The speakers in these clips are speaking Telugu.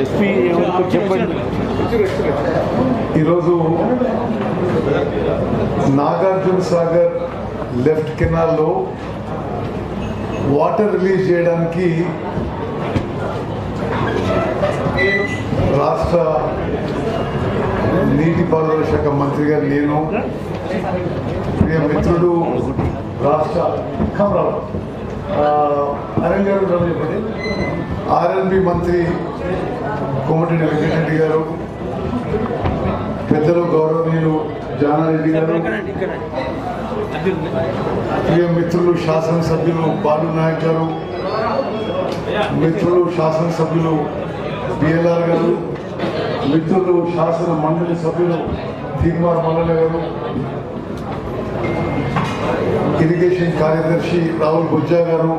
ఎస్పీ చెప్పండి. ఈరోజు నాగార్జున సాగర్ లెఫ్ట్ కెనాల్లో వాటర్ రిలీజ్ చేయడానికి రాష్ట్ర నీటిపారుదల శాఖ మంత్రి గారు నేను ప్రియ మిత్రుడు రాష్ట్ర కమరావు. అరణ్ గారు చెప్పండి. ఆర్ఎన్బి మంత్రి కోమటిరెడ్డి వెంకటరెడ్డి గారు పెద్దలు గౌరవనీయులు జానారెడ్డి గారు ప్రియ మిత్రులు శాసనసభ్యులు బాలు నాయక్ గారు మిత్రులు శాసనసభ్యులు బిఎల్ఆర్ గారు మిత్రులు శాసన మండలి సభ్యులు తీర్మార్ మల్లెల గారు ఇరిగేషన్ కార్యదర్శి రాహుల్ బుజ్జా గారు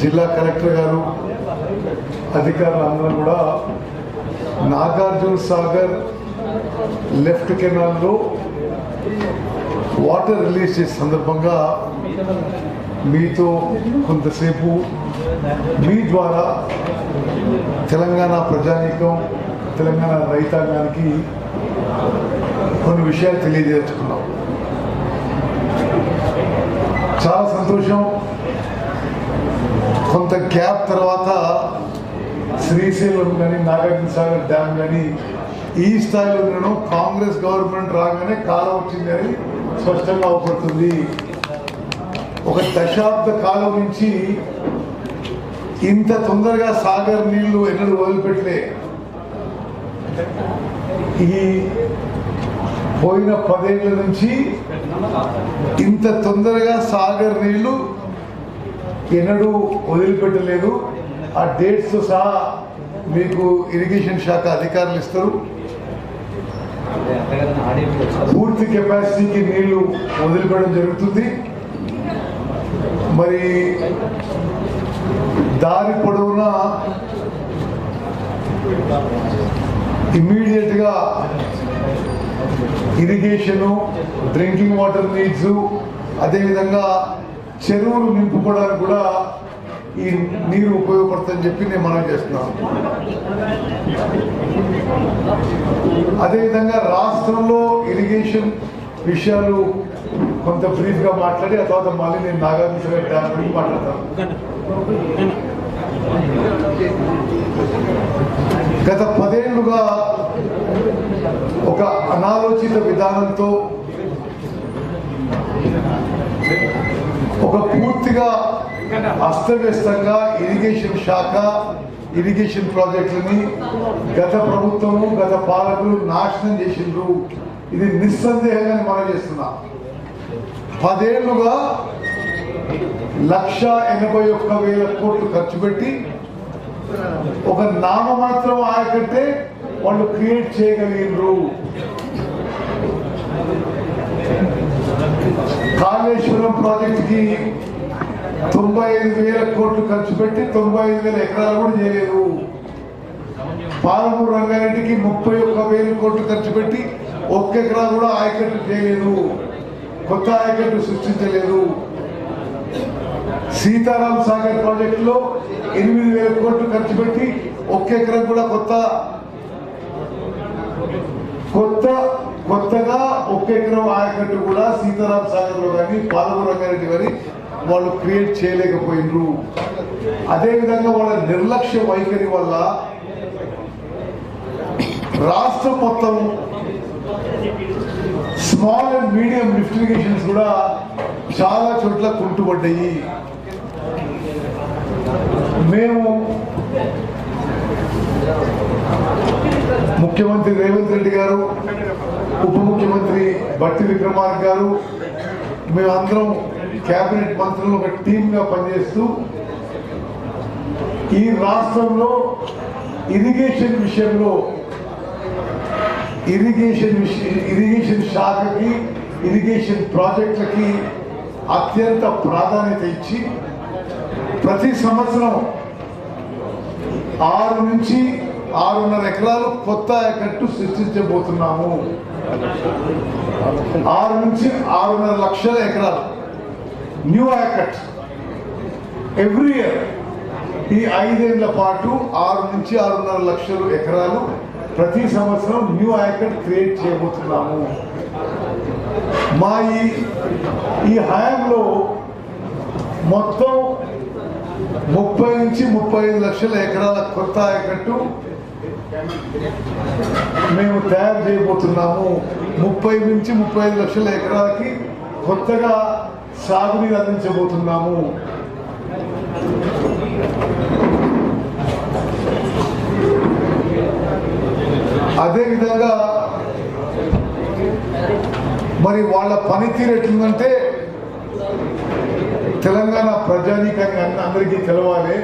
జిల్లా కలెక్టర్ గారు అధికారులు అందరూ కూడా నాగార్జున సాగర్ లెఫ్ట్ కెనాల్లో వాటర్ రిలీజ్ చేసే సందర్భంగా మీతో కొంతసేపు మీ ద్వారా తెలంగాణ ప్రజానీకం తెలంగాణ రైతాంగానికి కొన్ని విషయాలు తెలియజేసుకున్నాం. చాలా సంతోషం. కొంత గ్యాప్ తర్వాత శ్రీశైలం కానీ నాగార్జున సాగర్ డ్యామ్ కానీ ఈ స్థాయిలో ఉండడం కాంగ్రెస్ గవర్నమెంట్ రాగానే కాలం వచ్చిందని స్పష్టంగా అవపడుతుంది. ఒక దశాబ్ద కాలం నుంచి ఇంత తొందరగా సాగర్ నీళ్ళు ఎన్నడూ వదిలిపెట్టలే. ఈ పోయిన పదేళ్ళ నుంచి ఇంత తొందరగా సాగర్ నీళ్ళు ఎన్నడూ వదిలిపెట్టలేదు. ఆ డేట్స్తో సహా మీకు ఇరిగేషన్ శాఖ అధికారులు ఇస్తారు. పూర్తి కెపాసిటీకి నీళ్ళు వదిలిపెట్టడం జరుగుతుంది. మరి దారి పొడవునా ఇమ్మీడియట్గా ఇరిగేషను డ్రింకింగ్ వాటర్ నీడ్స్ అదేవిధంగా చెరువులు నింపుకోవడానికి కూడా ఈ నీరు ఉపయోగపడుతుందని చెప్పి నేను మనం చేస్తున్నాను. అదేవిధంగా రాష్ట్రంలో ఇరిగేషన్ విషయాలు కొంత బ్రీఫ్గా మాట్లాడి ఆ తర్వాత మళ్ళీ నేను నాగార్జున డ్యామ్ గురించి మాట్లాడతాను. గత పదేళ్ళుగా ఒక అనాలోచిత విధానంతో ఒక పూర్తిగా అస్తవ్యస్తంగా ఇరిగేషన్ శాఖ ఇరిగేషన్ ప్రాజెక్టులని గత ప్రభుత్వము గత పాలకులు నాశనం చేసిండ్రు. ఇది నిస్సందేహంగా మనం చేస్తున్నా. పదేళ్ళుగా లక్ష ఎనభై ఒక్క వేల కోట్లు ఖర్చు పెట్టి ఒక నామమాత్రం ఆయకట్టే వాళ్ళు క్రియేట్ చేయగలిగినరు కాళేశ్వరం ప్రాజెక్ట్కి తొంభై ఐదు వేల కోట్లు ఖర్చు పెట్టి తొంభై ఐదు వేల ఎకరాలు కూడా చేయలేదు. పాలమూరు రంగారెడ్డికి ముప్పై ఒక్క వేల కోట్లు ఖర్చు పెట్టి ఒక్క ఎకరా కూడా ఆయకట్టు చేయలేదు. కొత్త ఆయకట్టు సృష్టించలేదు. సీతారాం సాగర్ ప్రాజెక్టులో ఎనిమిది వేల కోట్లు ఖర్చు పెట్టి ఒక్క ఎకరం కూడా కొత్త కొత్త కొత్తగా ఒక్క ఎకరం ఆయకట్టు కూడా సీతారాం సాగర్లో కానీ పాలమూరు రంగారెడ్డి కానీ వాళ్ళు క్రియేట్ చేయలేకపోయినరు అదేవిధంగా వాళ్ళ నిర్లక్ష్య వైఖరి వల్ల రాష్ట్రం మొత్తం స్మాల్ అండ్ మీడియం లిఫ్ట్ కూడా చాలా చోట్ల కుంటుపడ్డాయి. మేము ముఖ్యమంత్రి రేవంత్ రెడ్డి గారు ఉప ముఖ్యమంత్రి బట్టి విక్రమార్క గారు మేమందరం కేబినెట్ మంత్రులు ఒక టీమ్గా పనిచేస్తూ ఈ రాష్ట్రంలో ఇరిగేషన్ విషయంలో ఇరిగేషన్ ఇరిగేషన్ శాఖకి ఇరిగేషన్ ప్రాజెక్టులకి అత్యంత ప్రాధాన్యత ఇచ్చి ప్రతి సంవత్సరం ఆరు నుంచి ఆరున్నర ఎకరాలు కొత్త ఆయకట్టు సృష్టించబోతున్నాము. ఆరు నుంచి ఆరున్నర లక్షల ఎకరాలు. న్యూ యాకట్ ఎవ్రీ ఇయర్ ఈ ఐదేళ్ళ పాటు ఆరు నుంచి ఆరున్నర లక్షలు ఎకరాలు ప్రతి సంవత్సరం న్యూ యాకట్ క్రియేట్ చేయబోతున్నాము. మా ఈ ఈ హయాంలో మొత్తం ముప్పై నుంచి ముప్పై ఐదు లక్షల ఎకరాల కొత్త ఆయకట్టు మేము తయారు చేయబోతున్నాము. ముప్పై నుంచి ముప్పై ఐదు లక్షల ఎకరాలకి కొత్తగా సాగునీరు అందించబోతున్నాము అదేవిధంగా మరి వాళ్ళ పనితీరు ఎట్లుందంటే తెలంగాణ ప్రజానీకానికి అందరికీ తెలవాలి.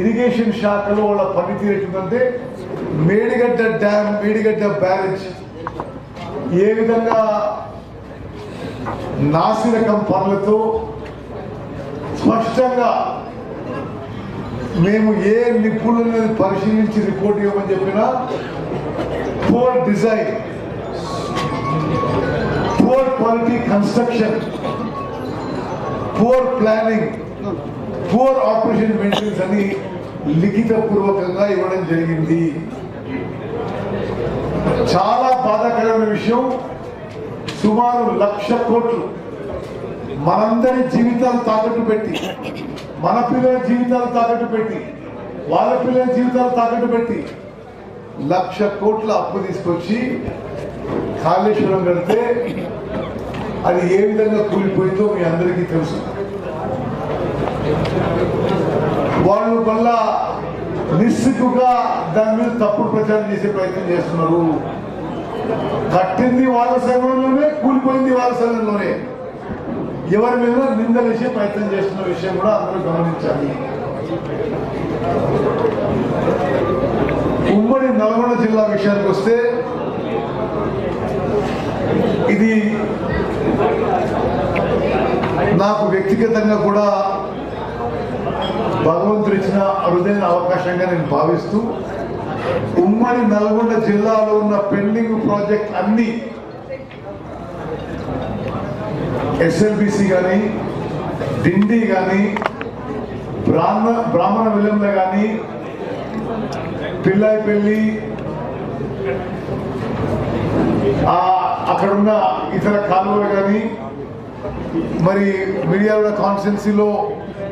ఇరిగేషన్ శాఖలో వాళ్ళ పనితీరు ఎట్లుందంటే మేడిగడ్డ డ్యామ్ మేడిగడ్డ బ్యారేజ్. ఏ విధంగా నాసిరకం పనులతో స్పష్టంగా మేము ఏ నిపుణులని పరిశీలించి రిపోర్ట్ ఇవ్వమని చెప్పినా poor design poor quality construction poor planning poor operation maintenance అని లిఖిత పూర్వకంగా ఇవ్వడం జరిగింది. చాలా బాధాకరమైన విషయం. సుమారు లక్ష కోట్లు మనందరి జీవితాలు తాకట్టు పెట్టి మన పిల్లల జీవితాలు తాకట్టు పెట్టి వాళ్ళ పిల్లల జీవితాలు తాకట్టు పెట్టి లక్ష కోట్ల అప్పు తీసుకొచ్చి కాళేశ్వరం కడితే అది ఏ విధంగా కూలిపోయిందో మీ అందరికీ తెలుసు. వాళ్ళు మళ్ళా నిస్సుకుగా దాని మీద తప్పుడు ప్రచారం చేసే ప్రయత్నం చేస్తున్నారు. కట్టింది వాళ్ళ సంఘంలోనే కూలిపోయింది వాళ్ళ సంఘంలోనే ఎవరి మీద నిందలేసే ప్రయత్నం చేస్తున్న విషయం కూడా అందరూ గమనించాలి. ఉమ్మడి నల్గొండ జిల్లా విషయానికి వస్తే ఇది నాకు వ్యక్తిగతంగా కూడా భగవంతుడు ఇచ్చిన అరుదైన అవకాశంగా నేను భావిస్తూ ఉమ్మడి నల్గొండ జిల్లాలో ఉన్న పెండింగ్ ప్రాజెక్ట్ అన్ని ఎస్ఎల్బిసి కానీ డిండి కానీ బ్రాహ్మణ బ్రాహ్మణ విలంలో కానీ పిల్లాయిపల్లి ఆ అక్కడున్న ఇతర కాలువలు కానీ మరి మిర్యాల కాన్స్టిట్యున్సీలో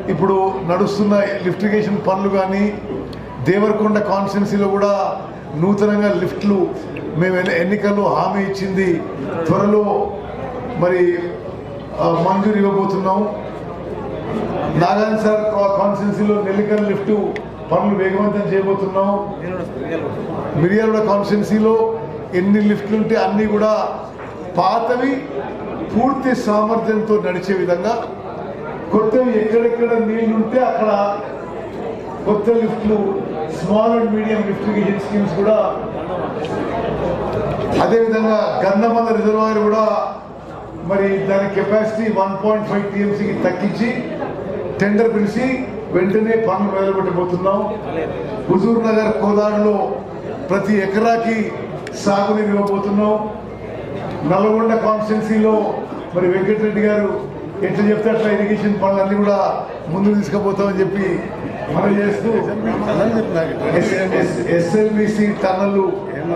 ఇప్పుడు నడుస్తున్న లిఫ్టిగేషన్ పనులు కానీ దేవరకొండ కాన్స్టిట్యున్సీలో కూడా నూతనంగా లిఫ్ట్లు మేము ఎన్ని- ఎన్నికల్లో హామీ ఇచ్చింది త్వరలో మరి మంజూరు ఇవ్వబోతున్నాం. నాగార్జున సార్ కాన్స్టిట్యున్సీలో నెల్లికల్ లిఫ్ట్ పనులు వేగవంతం చేయబోతున్నాం. మిర్యాల కాన్స్టిట్యున్సీలో ఎన్ని లిఫ్ట్లు ఉంటే అన్ని కూడా పాతవి పూర్తి సామర్థ్యంతో నడిచే విధంగా కొత్తవి ఎక్కడెక్కడ నీళ్ళు ఉంటే అక్కడ కొత్త లిఫ్ట్లు small and medium lift irrigation schemes కూడా అదేవిధంగా గంధమల్ల రిజర్వాయర్ కూడా మరి దాని కెపాసిటీ వన్ పాయింట్ ఫైవ్ టీఎంసీకి తగ్గించి టెండర్ పిలిచి వెంటనే పనులు మొదలుపెట్టబోతున్నాం. హుజూర్ నగర్ కోదాడులో ప్రతి ఎకరాకి సాగునీరు ఇవ్వబోతున్నాం. నల్గొండ కాన్స్టిట్యున్సీలో మరి వెంకటరెడ్డి గారు ఎట్లా చెప్తే అట్లా ఇరిగేషన్ పనులన్నీ కూడా ముందు తీసుకుపోతామని చెప్పి మనం చేస్తూ SLBC tunnel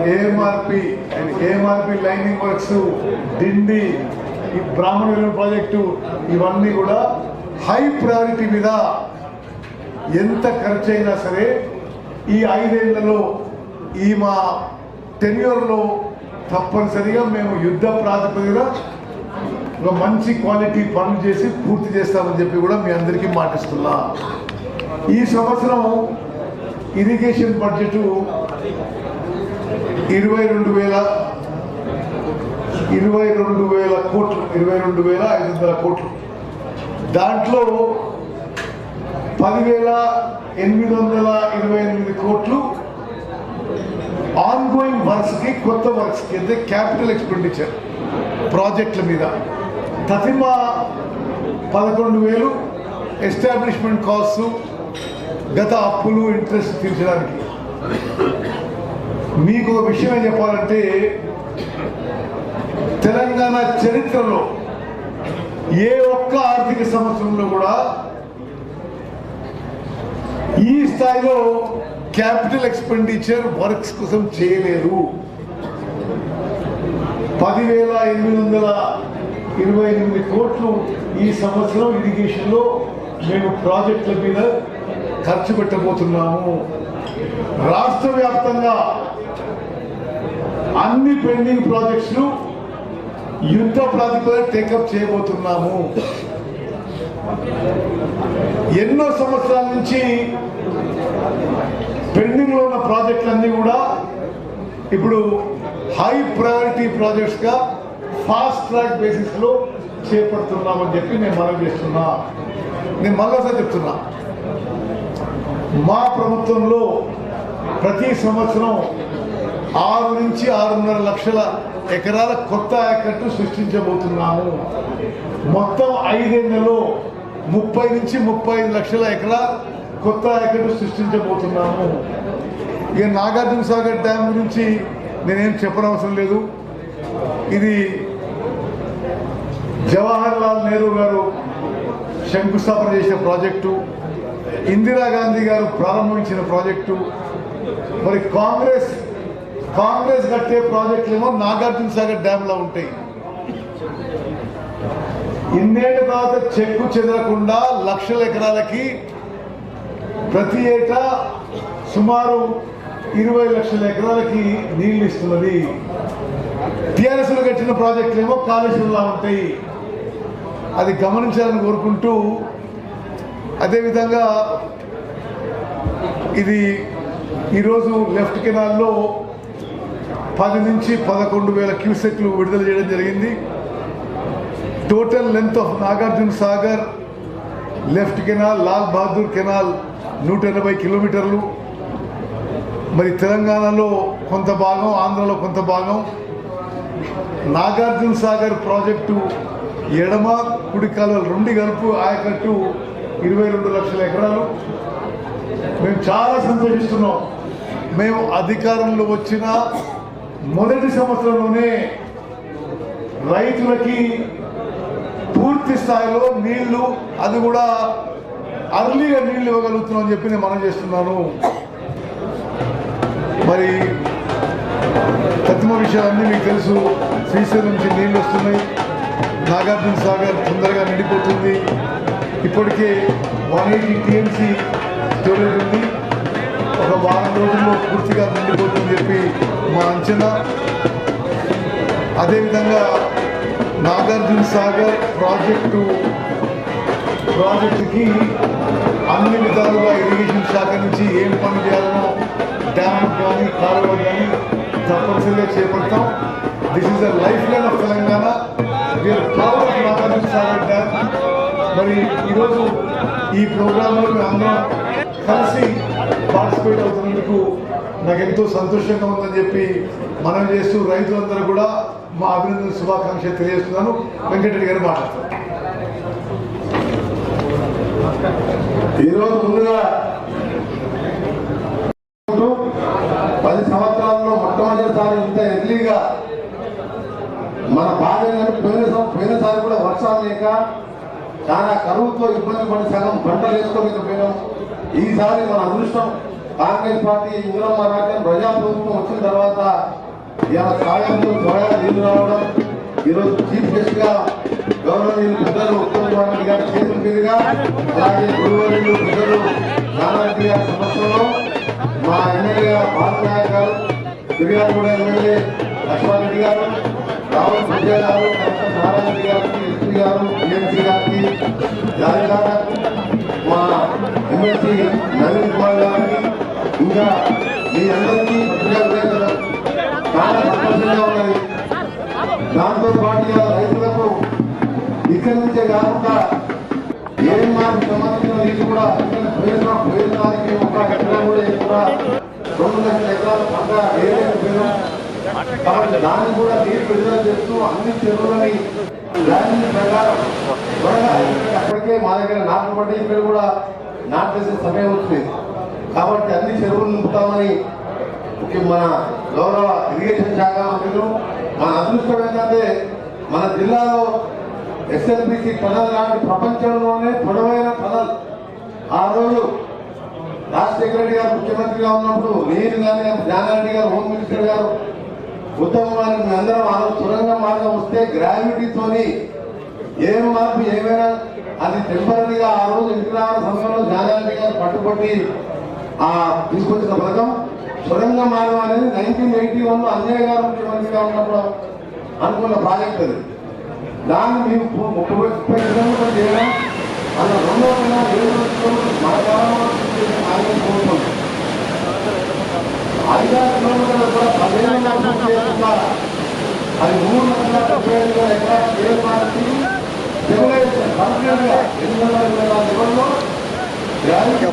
AMRP AMRP lining works Dindi ఈ బ్రాహ్మణ ప్రాజెక్టు ఇవన్నీ కూడా హై ప్రయారిటీ మీద ఎంత ఖర్చు అయినా సరే ఈ ఐదేళ్ళలో ఈ మా టెన్యూర్లో తప్పనిసరిగా మేము యుద్ధ ప్రాతిపదికన మంచి క్వాలిటీ పనులు చేసి పూర్తి చేస్తామని చెప్పి కూడా మీ అందరికీ మాటిస్తున్నా. ఈ సంవత్సరం ఇరిగేషన్ బడ్జెట్ ఇరవై రెండు వేల ఇరవై రెండు వేల కోట్లు ఇరవై రెండు వేల ఐదు వందల కోట్లు. దాంట్లో పదివేల ఎనిమిది వందల ఇరవై ఎనిమిది కోట్లు ఆన్గోయింగ్ వర్క్స్కి కొత్త వర్క్స్ అయితే క్యాపిటల్ ఎక్స్పెండిచర్ ప్రాజెక్టుల మీద. ప్రతిభ పదకొండు వేలు ఎస్టాబ్లిష్మెంట్ కాస్టు గత అప్పులు ఇంట్రెస్ట్ తీర్చడానికి. మీకు ఒక విషయం ఏం చెప్పాలంటే తెలంగాణ చరిత్రలో ఏ ఒక్క ఆర్థిక సంవత్సరంలో కూడా ఈ స్థాయిలో క్యాపిటల్ ఎక్స్పెండిచర్ వర్క్స్ కోసం చేయలేదు పదివేల ఎనిమిది వందల ఇరవై ఎనిమిది కోట్లు ఈ సంవత్సరం ఇరిగేషన్లో మేము ప్రాజెక్టుల మీద ఖర్చు పెట్టబోతున్నాము. రాష్ట్ర వ్యాప్తంగా అన్ని పెండింగ్ ప్రాజెక్ట్స్ను యుద్ధ ప్రాతిపదిక టేకప్ చేయబోతున్నాము. ఎన్నో సంవత్సరాల నుంచి పెండింగ్లో ఉన్న ప్రాజెక్టులన్నీ కూడా ఇప్పుడు హై ప్రయారిటీ ప్రాజెక్ట్స్గా ఫాస్ట్ ట్రాక్ బేసిస్లో చేపడుతున్నామని చెప్పి నేను మనం చేస్తున్నా. నేను మళ్ళీసారి చెప్తున్నా. మా ప్రభుత్వంలో ప్రతి సంవత్సరం ఆరు నుంచి ఆరున్నర లక్షల ఎకరాల కొత్త యాకట్టు సృష్టించబోతున్నాము. మొత్తం ఐదేళ్ళలో ముప్పై నుంచి ముప్పై ఐదు లక్షల ఎకరా కొత్త యాకట్టు సృష్టించబోతున్నాము. ఇక నాగార్జున సాగర్ డ్యామ్ గురించి నేనేం చెప్పనవసరం లేదు. ఇది జవహర్ లాల్ నెహ్రూ గారు శంకుస్థాపన చేసిన ప్రాజెక్టు ఇందిరాగాంధీ గారు ప్రారంభించిన ప్రాజెక్టు మరి కాంగ్రెస్ కాంగ్రెస్ కట్టే ప్రాజెక్టులు ఏమో నాగార్జున సాగర్ ఉంటాయి. ఇన్నేళ్ళ తర్వాత చెక్కు చెదరకుండా లక్షల ఎకరాలకి ప్రతి ఏటా సుమారు ఇరవై లక్షల ఎకరాలకి నీళ్ళు ఇస్తున్నది. టీఆర్ఎస్లో కట్టిన ప్రాజెక్టులు ఏమో కాళేశ్వరంలా ఉంటాయి. అది గమనించాలని కోరుకుంటూ అదేవిధంగా ఇది ఈరోజు లెఫ్ట్ కెనాల్లో పది నుంచి పదకొండు వేల క్యూసెక్లు విడుదల చేయడం జరిగింది. Total length of Nagarjuna Sagar left canal Lal Bahadur canal నూట ఎనభై కిలోమీటర్లు. మరి తెలంగాణలో కొంత భాగం ఆంధ్రలో కొంత భాగం. నాగార్జున సాగర్ ప్రాజెక్టు ఎడమ కుడి కాలువలు రెండు కలుపు ఆయకట్టు ఇరవై రెండు లక్షల ఎకరాలు. మేము చాలా సంతోషిస్తున్నాం. మేము అధికారంలో వచ్చిన మొదటి సంవత్సరంలోనే రైతులకి పూర్తి స్థాయిలో నీళ్ళు అది కూడా అర్లీగా నీళ్ళు ఇవ్వగలుగుతున్నాం అని చెప్పి నేను మనం చేస్తున్నాను. మరి ప్రతిమ విషయాలన్నీ మీకు తెలుసు. శ్రీశైలం నుంచి నీళ్ళు వస్తున్నాయి. నాగార్జున సాగర్ తొందరగా నిండిపోతుంది. ఇప్పటికే వన్ ఎయిటీ టీఎంసీ స్టోరేజ్ ఉంది. ఒక వారం రోజుల్లో పూర్తిగా నిండిపోతుందని చెప్పి మా అంచనా. అదేవిధంగా నాగార్జున సాగర్ ప్రాజెక్టు ప్రాజెక్టుకి అన్ని విధాలుగా ఇరిగేషన్ శాఖ నుంచి ఏం పని చేయాలనో డ్యామ్ కానీ కాలువలు కానీ తప్పనిసరిగా చేపడతాం. This is the life line of Telangana. We're proud of మరి ఈరోజు ఈ ప్రోగ్రాంలో మేము అందరం కలిసి పార్టిసిపేట్ అవుతున్నందుకు నాకు ఎంతో సంతోషంగా ఉందని చెప్పి మనం చేస్తూ రైతులందరూ కూడా మా అభినందన శుభాకాంక్షలు తెలియజేస్తున్నాను. వెంకటరెడ్డి గారు మాట్లాడతారు. ఈరోజు ముందుగా పది సంవత్సరాల్లో మొట్టమొదటిసారి ఇంత ఎర్లీగా మన బాధ్యత పోయిన సం- పోయినసారి కూడా వర్షాలు లేక చాలా కరువుతో ఇబ్బంది పడి సగం పంటలు వేసుకోలేకపోయినాం. ఈసారి మన అదృష్టం కాంగ్రెస్ పార్టీ ఇంద్రమ్మ రాజ్యం ప్రజాప్రభుత్వం వచ్చిన తర్వాత ఇలా సాయంతో త్వరగా నీళ్ళు రావడం ఈరోజు చీఫ్ గెస్ట్గా గౌరవనీయులు పెద్దలు ఉత్తమ్ కుమార్ గారి చేతుల మీదుగా అలాగే గురువర్యులు పెద్దలు నానారెడ్డి గారి సమక్షంలో మా ఎమ్మెల్యే బాలనాయక్ గారు ఫిర్యాదుగూడ ఎమ్మెల్యే లక్ష్మారెడ్డి గారు రావుల విజయ గారు గారు ఎంఎస్సీ గారికి జాలిగార మా ఎంఎస్సీ నవీన్ కుమార్ గారికి ఇంకా మీ అందరికీ పత్రికా చాలా సంతోషంగా ఉన్నది. దాంతో పాటుగా రైతులకు ఇక్కడి నుంచే కాకుండా ఏం మాకు సంబంధించిన నీళ్ళు కూడా ప్రయోజనం ప్రయోజనానికి ఒక ఎకరం కూడా ఎక్కువ. రెండు లక్షల ఎకరాల పంట వేయలేకపోయినాం కాబట్టి దాన్ని కూడా నీరు విడుదల చేస్తూ అన్ని చెరువులని ప్లానింగ్ ప్రకారం త్వరగా అప్పటికే మా దగ్గర నాట్లు పట్టి ఇక్కడ కూడా నాటేసే సమయం వచ్చింది కాబట్టి అన్ని చెరువులు నింపుతామని మన గౌరవ ఇరిగేషన్ శాఖ మంత్రులు మన అదృష్టం ఏంటంటే మన జిల్లాలో ఎస్ఎల్బిసి టనల్ లాంటి ప్రపంచంలోనే పొడవైన టనల్ ఆ రోజు రాజశేఖర రెడ్డి గారు ముఖ్యమంత్రిగా ఉన్నప్పుడు నేను కానీ జానారెడ్డి గారు హోమ్ మినిస్టర్ గారు ఉత్తమ్ అందరం ఆ మార్గం వస్తే గ్రావిటీతోని ఏం మార్పు ఏమైనా అది టెంపరీగా ఆ రోజు ఇంటి సమయంలో జాగ్రత్త గారు పట్టుబట్టి ఆ తీసుకొచ్చిన పథకం. సొరంగ మార్గం అనేది నైన్టీన్ ఎయిటీ వన్లో అన్నయ్య గారు ముఖ్యమంత్రిగా ఉన్నప్పుడు అనుకున్న ప్రాజెక్ట్ అది. దాన్ని మేము ముప్పై ముప్పై కిలోమీటర్లు చేయడం అలా రెండో నెల ఏడు కిలోమీటర్లు మా గ్రామంలో చేసే మార్గం కోరుతున్నాం ఐదారు కిలోమీటర్లు కూడా పదిహేను వందల పూర్తి చేయకుండా అది మూడు వందల డెబ్బై ఐదు వేల ఎకరాల ఏ పార్టీ స్టెబిలైజేషన్ కంప్లీట్ ఎనిమిది వందల ఇరవై నాలుగు లెవెల్లో దానికి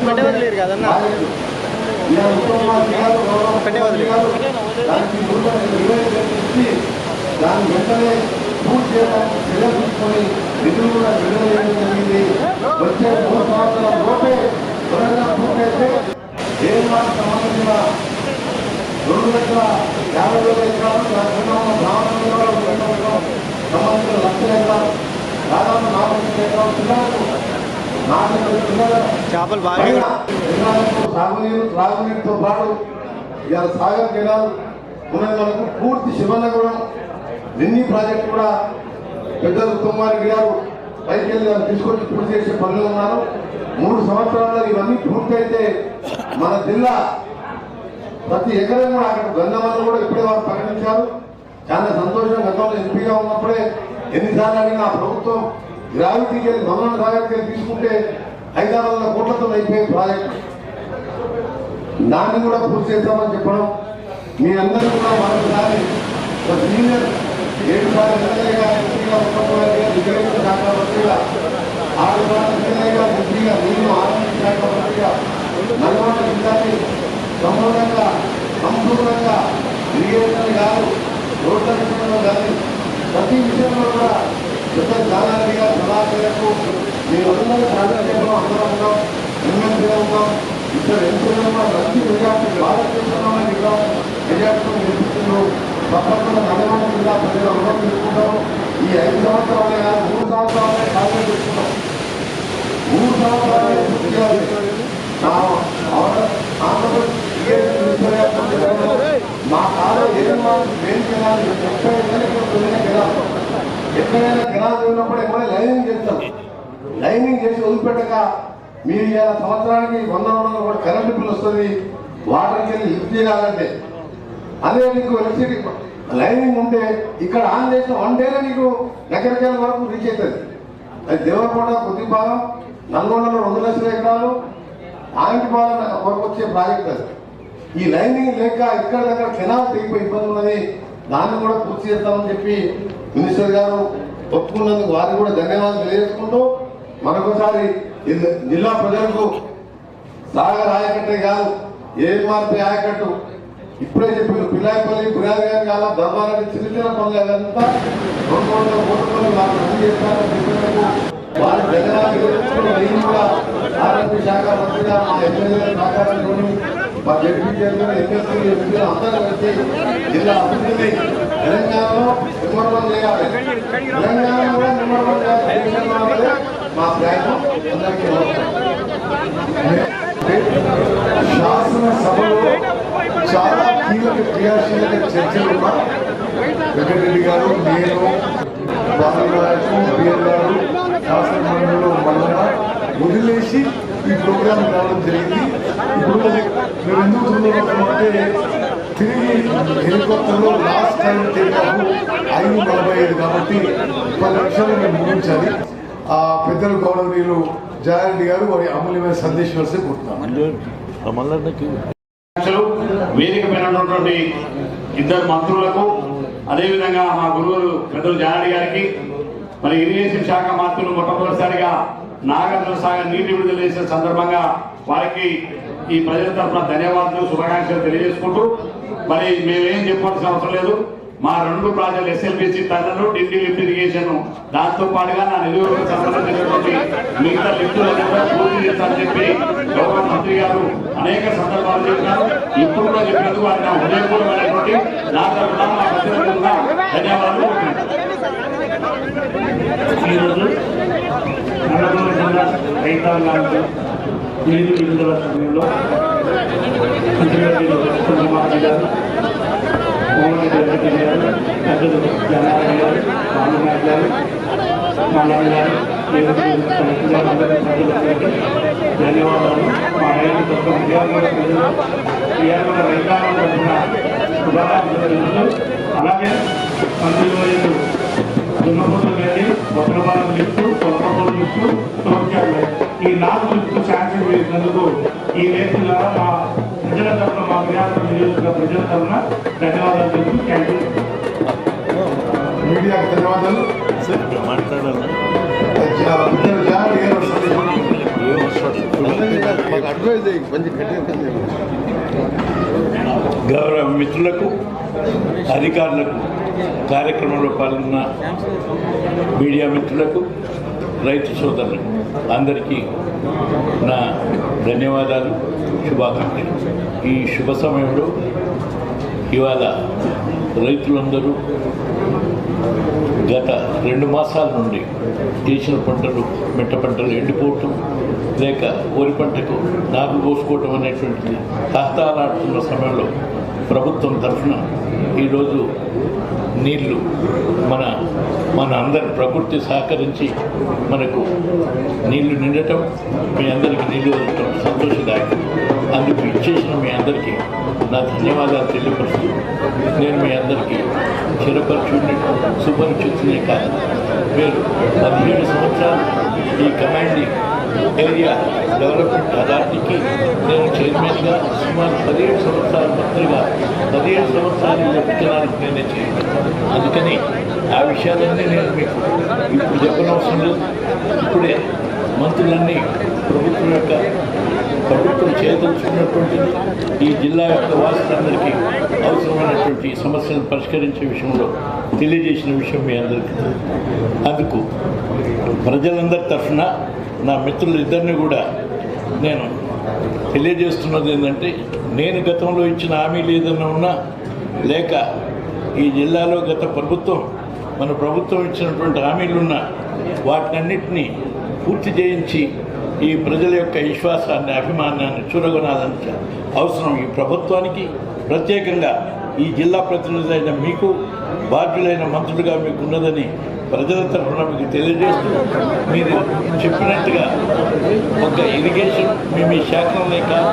దాన్ని వెంటనే పూర్తి చేయడానికి చర్య తీసుకొని నిధులు కూడా విడుదల చేయడం జరిగింది వచ్చే మూడు సంవత్సరాల లోపే త్వరగా పూర్తయితే ఏ మాట సంబంధించిన రెండు లక్షల యాభై వేల ఎకరాలు సంబంధించిన ఎకరాలు దాదాపు నాలుగు లక్షల ఎకరాలు పిల్లలకు చేపలు బాగా సాగునీరు త్రాగునీరుతో పాటు ఇవాళ సాగర్ కెనాల్ ఉన్నది మనకు పూర్తి శివనగరం నిన్ని ప్రాజెక్ట్ కూడా పెద్దలు కుమారి గారు పైకి వెళ్ళి తీసుకొచ్చి పూర్తి చేసే పనులు ఉన్నారు. మూడు సంవత్సరాల్లో ఇవన్నీ పూర్తయితే మన జిల్లా ప్రతి ఎకరం కూడా అక్కడ గంధమని కూడా ఇప్పుడే వారు ప్రకటించారు. చాలా సంతోషం గతంలో ఎంపీగా ఉన్నప్పుడే ఎన్నిసార్లు అడిగిన ఆ ప్రభుత్వం గ్రావిటీకి వెళ్ళి మమ్మల్ని సాగర్కి వెళ్ళి తీసుకుంటే ఐదారు వందల కోట్లతో అయిపోయే ప్రాజెక్ట్. దాన్ని కూడా పూర్తి చేస్తామని చెప్పడం. మీ అందరూ కూడా మరొకసారి ఒక సీనియర్ ఏడు సార్లు ఎమ్మెల్యేగా ఎంపీగా ఉన్నప్పుడు రిజర్వేషన్ శాఖ మంత్రిగా ఆరు సార్లు ఎమ్మెల్యేగా ఎంపీగా నేను ఆరోగ్య శాఖ మంత్రిగా నల్గొండ జిల్లాని సంపూర్ణంగా సంపూర్ణంగా క్రియేషన్ కాదు రోడ్ల విషయంలో కానీ ప్రతి విషయంలో కూడా పెద్ద జానారెడ్డి గారి మీరందరూ మేమందరూ సాధించడంలో అందరం ఉన్నాం ఎమ్మెల్యేగా ఉన్నాం ఇక్కడ ఎంపీలు మంచి మెజార్టీ భారతదేశంలో జిల్లా మెజార్టీతో నిర్మిస్తున్నారు తప్పకుండా నల్గొండ జిల్లా ప్రజలు అందరం తీసుకుంటాం ఈ ఐదు సంవత్సరాలే కాదు మూడు సంవత్సరాలే కాలం తీసుకున్నాం మూడు సంవత్సరాలే పూర్తి చేయాలి. ఆంధ్రప్రదేశ్ మా కాలో ఏం మెయిన్ కెనాల్ ఎక్కడైనా కెనాల్ ఉన్నప్పుడు ఎక్కడ లైనింగ్ చేస్తాం లైనింగ్ చేసి వదిలిపెట్టక మీరు ఇవాళ సంవత్సరానికి వంద వందల కూడా కరెంటు బిల్ వస్తుంది వాటర్కి వెళ్ళి లిఫ్ట్ చేయాలంటే. అదే నీకు ఎలక్ట్రిసిటీ లైనింగ్ ఉంటే ఇక్కడ ఆన్ చేసిన వన్ డేలో నీకు ఎక్కడికెళ్ళ వరకు రీచ్ అవుతుంది. అది దేవరకోట కొద్దిపాలెం నల్గొండలో రెండు లక్షల ఎకరాలు ఆంటిపాలెం వరకు వచ్చే ప్రాజెక్ట్ అది. ఈ లైనింగ్ లేక ఇక్కడ దగ్గర కెనాల్ తెగిపోయి ఇబ్బంది ఉన్నది. దాన్ని కూడా పూర్తి చేస్తామని చెప్పి మినిస్టర్ గారు ఒప్పుకున్నందుకు వారికి కూడా ధన్యవాదాలు తెలియజేసుకుంటూ మరొకసారి జిల్లా ప్రజలకు సాగర్ ఆయకట్టే కాదు ఏఎంఆర్పి ఆయకట్టు. ఇప్పుడే చెప్పారు పిల్లాయపల్లి పురాది గారి కాలం ధర్మారెడ్డి చిన్న చిన్న పనులు అదంతా రెండు వందల కోట్ల పనులు నాకు అన్ని చేస్తారని చెప్పినందుకు వారి ధన్యవాదాలు తెలియజేసుకుంటూ నేను కూడా ఆరోగ్య శాఖ మంత్రిగా మా ఎమ్మెల్యే సహకారంతో మా జడ్పీ చైర్మన్ ఎమ్మెల్సీ ఎంపీలు అందరూ కలిసి జిల్లా అభివృద్ధిని తెలంగాణలో చేయాలి తెలంగాణ కూడా చేయాలి మా ప్రయత్నం అందరికీ శాసనసభలో చాలా కీలక క్రియాశీలక చర్చలు ఉన్నా వెంకటరెడ్డి గారు నేను బాలరాజు బిఎల్ గారు శాసనమండలిలో మళ్ళా వదిలేసి ఈ ప్రోగ్రాం రావడం జరిగింది. ఇప్పుడు మేము ఎందుకు చూడాలంటే తిరిగి హెలికాప్టర్లో లాస్ట్ టైం తిరిగాము ఐదు నలభై ఐదు కాబట్టి పది లక్షలు మేము ముగించాలి ఆ పెద్దలు గౌరవనీయులు జయారెడ్డి గారు వారి అమూల్యమైన సందేశం వస్తే కోరుతున్నాను వేదిక పైన ఉన్నటువంటి ఇద్దరు మంత్రులకు అదేవిధంగా మా గురువులు పెద్దలు జానాడి గారికి మరి ఇరిగేషన్ శాఖ మంత్రులు మొట్టమొదటిసారిగా నాగార్జున సాగర్ నీటి విడుదల చేసిన సందర్భంగా వారికి ఈ ప్రజల తరఫున ధన్యవాదాలు శుభాకాంక్షలు తెలియజేసుకుంటూ మరి మేమేం చెప్పాల్సిన అవసరం లేదు. మా రెండు ప్రాజెక్టులు SLBC tunnel Dindi lift irrigation దాంతో పాటుగా నా నియోజకవర్గ సంబంధించినటువంటి మిగతా లిఫ్టులను కూడా పూర్తి చేస్తారని చెప్పి గౌరవ మంత్రి గారు అనేక సందర్భాలు చెప్పారు. ఇప్పుడు కూడా చెప్పినందుకు వారి నా హృదయపూర్వమైనటువంటి నా తరఫున మా ప్రజల ధన్యవాదాలు. ఈరోజు జిల్లా రైతాంగానికి నీరు విడుదల సమయంలో మంత్రివర్యులు చంద్రబాబు గారు కోమటి వెంకటరెడ్డి గారు పెద్దలు జనార్దన్ గారు రామనాథ్ గారు గారు ధన్యవాదాలు. మా రైతు విజయవాడ ప్రజలు విజయవాడ రైతాంగం తరఫున శుభాకాంక్షలు. అలాగే మంత్రివర్యులు దున్నపోతులు వెళ్ళి వస్త్రపాలను లిఫ్ట్ కొత్తపూలు లిఫ్ట్ ఈ నాలుగు లిఫ్ట్ శాంక్షన్ చేసినందుకు ఈ ద్వారా మా ప్రజల తరఫున మా విజయవాడ నియోజకవర్గ ప్రజల తరఫున ధన్యవాదాలు తెలుపు థ్యాంక్ యూ మీడియాకు ధన్యవాదాలు. ఇద్దరు జాయిన్ అయ్యారు గౌరవ మిత్రులకు అధికారులకు కార్యక్రమంలో పాల్గొన్న మీడియా మిత్రులకు రైతు సోదరులకు అందరికీ నా ధన్యవాదాలు శుభాకాంక్షలు. ఈ శుభ సమయంలో ఇవాళ రైతులందరూ గత రెండు మాసాల నుండి చేసిన పంటలు మెట్ట పంటలు ఎండిపోవటం లేక వరి పంటకు నారు పోసుకోవటం అనేటువంటిది తహతాలాడుతున్న సమయంలో ప్రభుత్వం తరఫున ఈరోజు నీళ్ళు మన మన అందరి ప్రకృతి సహకరించి మనకు నీళ్ళు నిండటం మీ అందరికీ నీళ్ళు వదలటం సంతోషదాయకం. అందుకు ఇచ్చేసిన మీ అందరికీ నా ధన్యవాదాలు తెలియపరుస్తూ నేను మీ అందరికీ చిరపరిచుని సుపరిచితునే కాదు మీరు పదిహేడు సంవత్సరాలు ఈ కమాండింగ్ ఏరియా డెవలప్మెంట్ అథారిటీకి నేను చైర్మన్గా సుమారు పదిహేడు సంవత్సరాల మంత్రిగా పదిహేడు సంవత్సరాలు ఈ నేనే చేయండి అందుకని ఆ విషయాలన్నీ నేను మీకు ఇప్పుడు చెప్పనవసరం లేదు. ఇప్పుడే మంత్రులన్నీ ప్రభుత్వం యొక్క ప్రభుత్వం చేయదలుచుకున్నటువంటిది ఈ జిల్లా యొక్క వాసులందరికీ అవసరమైనటువంటి సమస్యలను పరిష్కరించే విషయంలో తెలియజేసిన విషయం మీ అందరికీ. అందుకు ప్రజలందరి తరఫున నా మిత్రులు ఇద్దరిని కూడా నేను తెలియజేస్తున్నది ఏంటంటే నేను గతంలో ఇచ్చిన హామీలు ఏదైనా ఉన్నా లేక ఈ జిల్లాలో గత ప్రభుత్వం మన ప్రభుత్వం ఇచ్చినటువంటి హామీలున్నా వాటినన్నింటినీ పూర్తి చేయించి ఈ ప్రజల యొక్క విశ్వాసాన్ని అభిమానాన్ని చూరగొనాలని అవసరం ఈ ప్రభుత్వానికి. ప్రత్యేకంగా ఈ జిల్లా ప్రతినిధులైన మీకు బాధ్యులైన మంత్రులుగా మీకు ఉన్నదని ప్రజల తరఫున మీకు తెలియజేస్తూ మీరు చెప్పినట్టుగా ఒక ఇరిగేషన్ మీ మీ శాఖలనే కాదు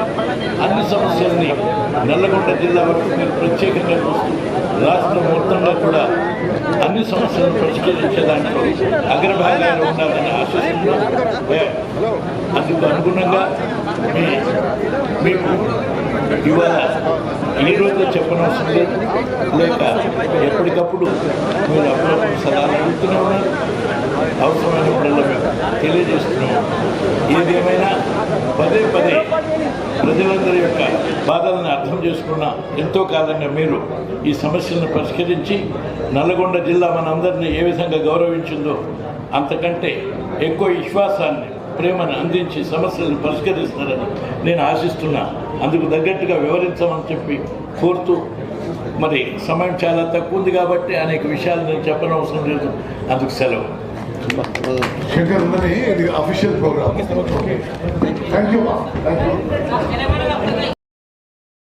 అన్ని సమస్యల్ని నల్లగొండ జిల్లా వరకు మీరు ప్రత్యేకంగా చూస్తూ రాష్ట్రం మొత్తంలో కూడా అన్ని సమస్యలను పరిష్కరించే దాంట్లో అగ్రభాగాలు ఉండాలని ఆశిస్తున్నాం. అందుకు అనుగుణంగా మీ మీకు ఇవాళ ఈ రోజు చెప్పనవసరం లేదు. లేక ఎప్పటికప్పుడు మీరు అప్పుడప్పుడు సలహాలు అడుగుతూనే ఉన్నారు అవసరమైనప్పుడల్లా మేము ఏదేమైనా పదే పదే ప్రజలందరి యొక్క బాధలను అర్థం చేసుకున్న ఎంతో కాలంగా మీరు ఈ సమస్యలను పరిష్కరించి నల్లగొండ జిల్లా మనందరినీ ఏ విధంగా గౌరవించిందో అంతకంటే ఎక్కువ విశ్వాసాన్ని ప్రేమను అందించి సమస్యలను పరిష్కరిస్తారని నేను ఆశిస్తున్నా. అందుకు తగ్గట్టుగా వివరించమని చెప్పి కోరుతూ మరి సమయం చాలా తక్కువ ఉంది కాబట్టి అనేక విషయాలు నేను చెప్పనవసరం లేదు. అందుకు సెలవు. శంకర్ ఉందని ఇది official programme thank you thank you